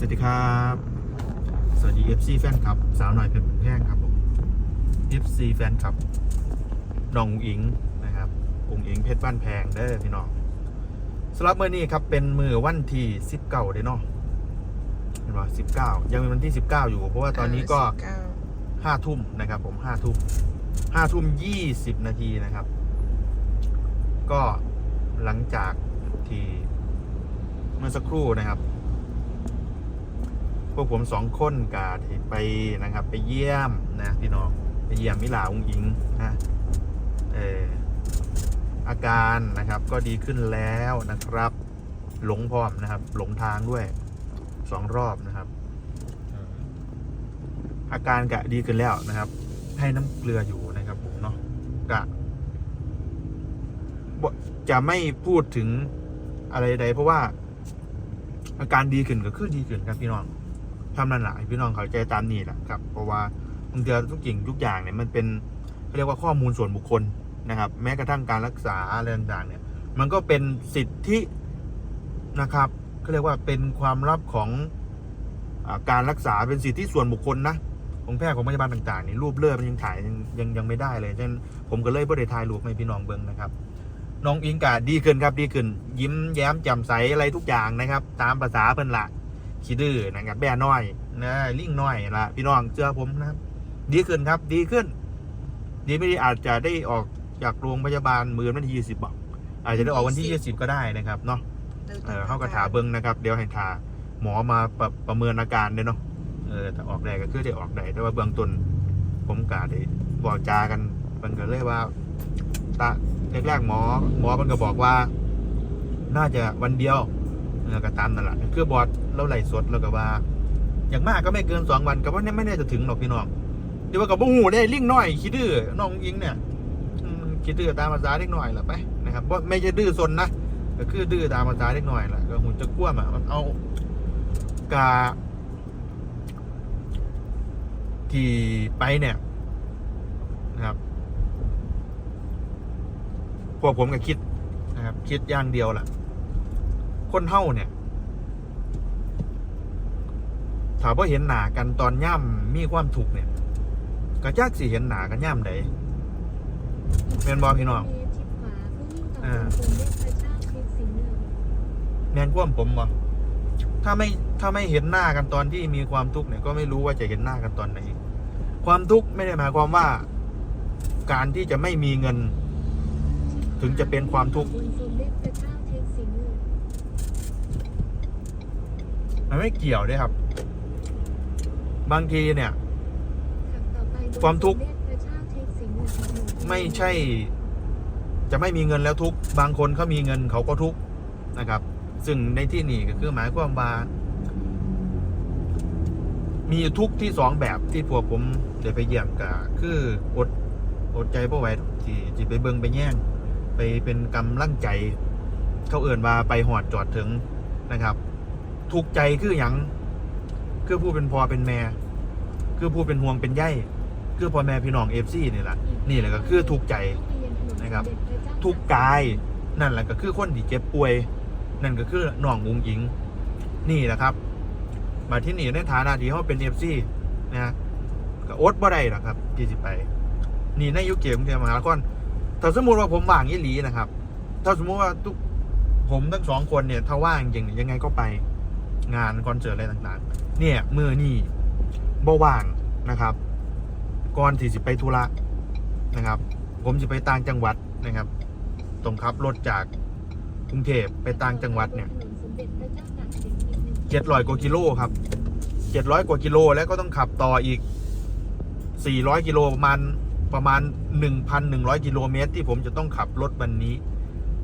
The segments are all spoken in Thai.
สวัสดีครับ สวัสดี FC แฟนคลับ สาวหน่อยเป็นแพงครับผม FC แฟนคลับน้องอุ๋งอิงนะครับอุ๋งอิงเพชรบ้านแพงเด้อพี่น้องสำหรับเมื่อนี้ครับเป็นมือวันที่19เด้อเนาะเห็นป่ะ19ยังเป็นวันที่19อยู่ เพราะว่าตอนนี้ก็เก้าห้าทุ่มนะครับผมห้าทุ่มห้าทุ่มยี่สิบนาทีนะครับ ก็หลังจากที่เมื่อสักครู่นะครับพ วกผมสองคนกาที่ไปนะครับ ไปเยี่ยมนะพี่น้องไปเยี่ยมมิลาองอิงนะเอออาการนะครับก็ดีขึ้นแล้วนะครับ หลงพร้อมนะครับ หลงทางด้วยสองรอบนะครับ อาการกะดีขึ้นแล้วนะครับ ให้น้ำเกลืออยู่นะครับผมเนาะกะจะไม่พูดถึงอะไรใดเพราะว่าอาการดีขึ้นก็คือดีขึ้นครับพี่น้อง ทำนั่นแหละพี่น้องเขาใจตามนี้แหละครับ เพราะว่าบางทีทุกสิ่งทุกอย่างเนี่ยมันเป็นเขาเรียกว่าข้อมูลส่วนบุคคลนะครับ แม้กระทั่งการรักษาอะไรต่างๆเนี่ย มันก็เป็นสิทธินะครับเขาเรียกว่าเป็นความลับของอการรักษาเป็นสิทธิส่วนบุคคลนะของแพทย์ของพยาบาลต่างๆนี่รูปเลือดมันยังถ่ายยังยังยงไม่ได้เลยฉะนั้นผมก็เลยบ่ได้ถ่ายรูปให้พี่น้องเบิ่งนะครับน้องอิงกาดีขึ้นครับดีขึ้น ยิ้มแย้มแจ่มใสอะไรทุกอย่างนะครับ ตามภาษาเพิ่นละ ขี้ดื้อนะครับแบ่น้อยนะลิงน้อยละพี่น้องเชื่อผมนะครับ ดีขึ้นครับ ดีขึ้น ดีไม่ดีอาจจะได้ออกจากโรงพยาบาลมือวันที่ยี่สิบบอกอาจจะได้ออกวันที่ยี่สิบก็ได้นะครับเนาะเออเข้ากระถาเบิ้งนะครับ เดี๋ยวให้ทาหมอมาประประเมินอาการเด้อเนาะเออถ้าออกได้ก็คือได้ออกได้แต่ว่าเบื้องต้นผมกาได้บอกจากันมันก็เลยว่าตาแรกๆหมอ หมอมันก็บอกว่า น่าจะวันเดียว เออก็ตามนั่นแหละคือบอดเราไหลสดแล้วก็ว่า อย่างมากก็ไม่เกินสองวันก็ว่าเนี่ยไม่ได้จะถึงหรอกพี่น้องเดี๋ยวว่ากับบุหูได้ลิ่งน้อยคิดดื้อน้องยิงเนี่ยคิดดื้อตามภาษาเล็กน้อยแหละไปนะครับว่าไม่ใช่ดื้อซนนะก็คือดื้อตามภาษาเล็กน้อยแหละก็หุ่นจะกล้วมอะมันเอากาที่ไปเนี่ยนะครับพวกผมก็คิดนะครับคิดอย่างเดียวแหละ คนเท่าเนี่ยถามว่าเห็นหนากันตอนย่ำมีความถูกข์เนี่ยก็จักสิเห็นหนากันย่ำใดแมนบอพี่น้องแมนความผมบ่ถ้าไม่ถ้าไม่เห็นหน้ากันตอนที่มีความทุกข์เนี่ยก็ไม่รู้ว่าจะเห็นหน้ากันตอนไหน ความทุกข์ไม่ได้หมายความว่า การที่จะไม่มีเงิน ถึงจะเป็นความทุกข์ มันไม่เกี่ยวด้วยครับ บางทีเนี่ย ความทุกข์ไม่ใช่ จะไม่มีเงินแล้วทุกข์บางคนเขามีเงินเขาก็ทุกข์นะครับ ซึ่งในที่นี้ก็คือหมายความว่ามีทุกข์ที่สองแบบที่พวกผมเดี๋ยวไปเยี่ยมก็คืออดอดใจเพราะไหวที่ที่ไปเบิงไปแย่ง ไปเป็นกำลังใจ เขาเอื่นว่าไปหอดจอดถึงนะครับ ทุกใจคืออย่างคือผู้เป็นพ่อเป็นแม่คือผู้เป็นห่วงเป็นใยคือพ่อแม่พี่น้องเอฟซีนี่แหละนี่แหละก็คือทุกใจนะครับ ทุกกายนั่นแหละก็คือคนที่เจ็บป่วย นั่นก็คือน้องอุงอิง นี่แหละครับ มาที่นี่ในฐานะที่เขาเป็นเอฟซีนะฮะก็อดบ่ได้หรอกครับที่สิไป นี่ในยุคเกมเทียมหาคอนถ้าสมมติว่าผมว่างยี่หลีนะครับ ถ้าสมมติว่าทุกผมทั้งสองคนเนี่ย ถ้าว่างจริงยังไงก็ไป งานคอนเสิร์ตอะไรต่างๆ เนี่ยมือนี่บ่ว่างนะครับ ก่อนที่สิไปธุระนะครับ ผมจะไปต่างจังหวัดนะครับต้องขับรถจากกรุงเทพไปต่างจังหวัดเนี่ยเจ็ดร้อยกว่ากิโลครับเจ็ดร้อยกว่ากิโลแล้วก็ต้องขับต่ออีกสี่ร้อยกิโลประมาณประมาณหนึ่งพันหนึ่งร้อยกิโลเมตรที่ผมจะต้องขับรถวันนี้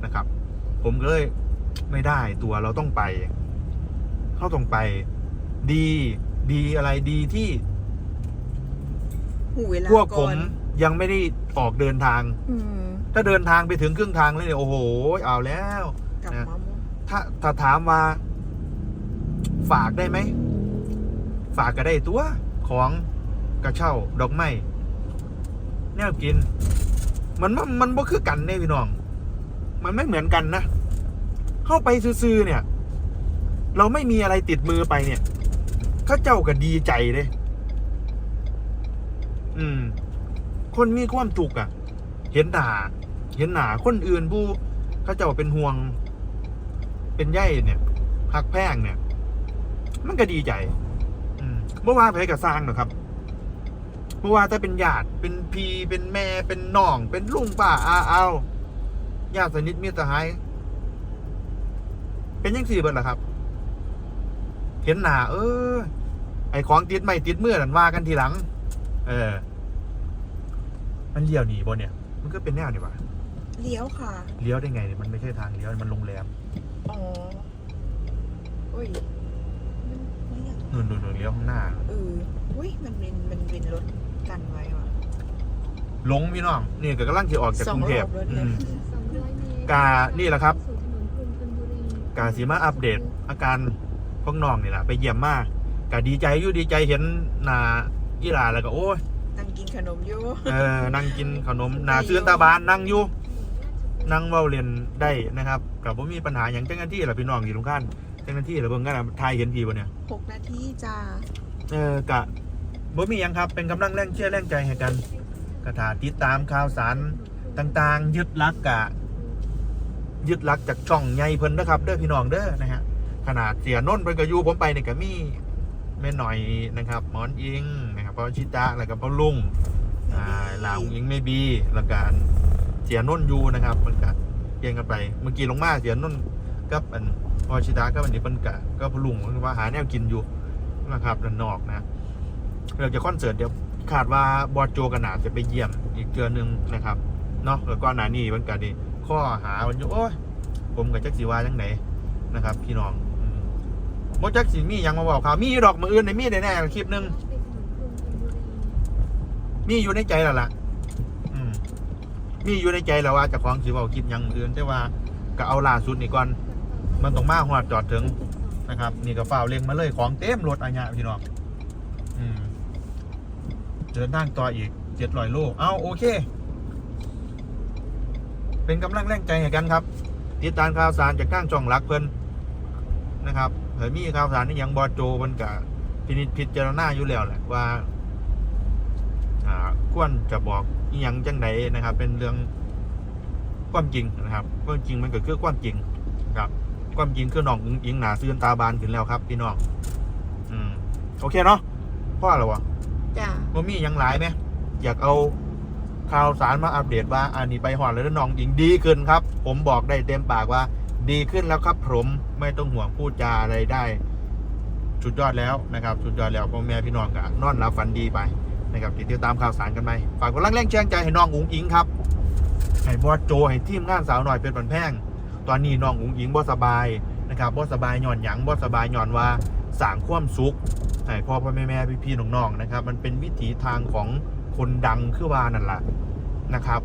นะครับ ผมก็เลยไม่ได้ตัวเราต้องไป เข้าต้องไป ดี ดีอะไรดีที่หูเวลาพวกผมอนยังไม่ได้ออกเดินทาง อืมถ้าเดินทางไปถึงครึ่งทางแล้วเนี่ยโอ้โหเอาแล้ว กลับนะ มาหมดถ้าถ้าถามว่า ฝากได้ไหม ฝากก็ได้ตัวของกระเช่าดอกไม้แนวกิน มันมันมันบ่คือกันเนี่ยพี่น้อง มันไม่เหมือนกันนะ เข้าไปซื้อๆเนี่ย เราไม่มีอะไรติดมือไปเนี่ยเขาเจ้าก็ดีใจเลยอืม คนมีความทุกข์อะ เห็นหนาเห็นหนาคนอื่นผู้เขาเจ้าเป็นห่วง เป็นใยเนี่ยหักแพงเนี่ย มันก็ดีใจ อืมเมื่อวานไปกับสร้างหรอครับเมื่อวานถ้าเป็นญาติ เป็นพี่เป็นแม่ เป็นน้อง เป็นลุงป้าอาเอาญาติสนิทมิตรสหาย เป็นยังสี่เบิดล่ะครับ เห็นหนาเออ ไอของติดไม่ติดเมื่อนันว่ากันทีหลัง เออ มันเลี้ยวหนีบนเนี่ย มันก็เป็นแนวนี่วะเลี้ยวค่ะ เลี้ยวได้ไงเนี่ยมันไม่ใช่ทางเลี้ยวมันโรงแรมอ๋ออุ้ยมันเรียกนู่นนู่นนู่นเลี้ยวข้างหน้า เอออุ้ยมันเป็นมันเป็นรถกันไว้ว่ะหลงพี่น้องนี่ก็กำลังจะออกจากสอกงรุงเทพรอบแล้วอืเนี่ยม กานี่แหละครับ กาสีมาอัปเดตอาการ พวกน้องนี่แหละไปเยี่ยมมากกาดีใจอยู่ดีใจเห็นหนากีฬาแล้วก็โอ้ยนั่งกินขนมอยู่เออนั่งกินขนมหนาซื้อตาบานนั่งอยู่นั่งเว้าเรียนได้นะครับกับผมมีปัญหาอย่างเจ้าหน้าที่แหละพี่น้องอยู่ตรงข้านเจ้าหน้าที่เหรือเบิ่งกันนะทายเห็นพี่บ่เนี่ยหกนาทีจ้าเออกะบ่มีหยังครับเป็นกำลังแรงเชื่อแรงใจให้กันกระถาติดตามข่าวสารต่างๆ ยึดหลักกะยึดหลักจากช่องใหญ่เพิ่นนะครับเด้อพี่น้องเด้อนะฮะ ขนาดเสียน้นท์เพิ่นก็อยู่ผมไปเนี่ยก็มีแม่หน่อยนะครับหมอนอิงนะครับพ่อชิตะแล้วก็พ่อลุงอ่าลาวอิงไม่บีแล้วก็เสียน้นยูนะครับมันก็เกียงกันไป เมื่อกี้ลงมาเสียน้นกับอันพ่อชิตะก็อันนี้เพิ่นกะก็พ่อลุงว่าหาแนวกินอยู่นะครับด้านนอกนะเราจะคอนเสิร์ตเดี๋ยวขาดว่าบอสโจกันหนาจะไปเยี่ยมอีกเดือนหนึ่งนะครับเนาะแล้วก็หนานี่มันกันดีข้อหาวันอยู่โอ้ยผมกับจักสีวาจังไหนนะครับ พี่น้อง อืมจักสีมีหยังมาบอกข่าวมีอยู่ดอกมืออื่นในมีแน่ๆคลิปหนึงมีอยู่ในใจแล้วล่ะ อืมมีอยู่ในใจแล้วว่าเจะของสีบอกคลิปหยังมืออื่นแต่ว่าก็เอาล่าสุดนี่ก่อน มันต้องมาหอดจอดถึงนะครับ นี่ก็ฝ้าวเล็งมาเลยของเต็มรถอันเนี้ยพี่น้องอืมเดินทางต่ออีกเจ็ดร้อยโลเอาโอเค เป็นกำลังแรงใจให้กันครับ ติดตามข่าวสารจากข้างช่องรักเพิ่นนะครับ เผยมีข่าวสารนี่ยังบอโจมันกะพินิจพิจารณาอยู่แล้วแหละว่าอ่าควรจะบอกอีหยังจังใดนะครับ เป็นเรื่องความจริงนะครับความจริงมันก็คือความจริงครับ ความจริงคือน้องอิงอิงหนาซื่นตาบานขึ้นแล้วครับ พี่น้องอืมโอเคเนาะพ่อแล้ววะจ้าบ่มีหยังหลายไหมอยากเอาข่าวสารมาอัปเดตว่าอันนี้ไปหอดแล้วน้องอิงดีขึ้นครับ ผมบอกได้เต็มปากว่า ดีขึ้นแล้วครับผมไม่ต้องห่วงพูดจาอะไรได้สุดยอดแล้วนะครับสุดยอดแล้วพ่อแม่พี่น้องก็นอนรับฝันดีไปนะครับติดตามข่าวสารกันไปฝากกดไลค์แรงแจ้งใจให้น้องอุ๋งอิงครับให้บอสโจให้ทีมงานสาวหน่อยเป็นบันแพงตอนนี้น้องอุ๋งอิงบ่สบายนะครับบ่สบายหย่อนหยังบ่สบายหย่อนว่าสางความสุขให้พ่อพ่อแม่แม่พี่พี่น้องๆนะครับ มันเป็นวิถีทางของคนดังคือว่านั่นแหละนะครับ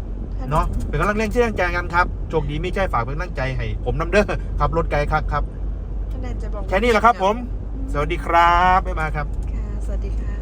เนาะเป็นกำลังเล่นเชื่อแจงกันครับโชคดีไม่ใช่ฝากเป็นกำลังใจให้ผมน้ำเด้อขับรถไกลครับครับ ท่านใดจะบอกว่าแค่นี้แหละครับผม สวัสดีครับบ๊ายบายครับ ค่ะสวัสดีค่ะ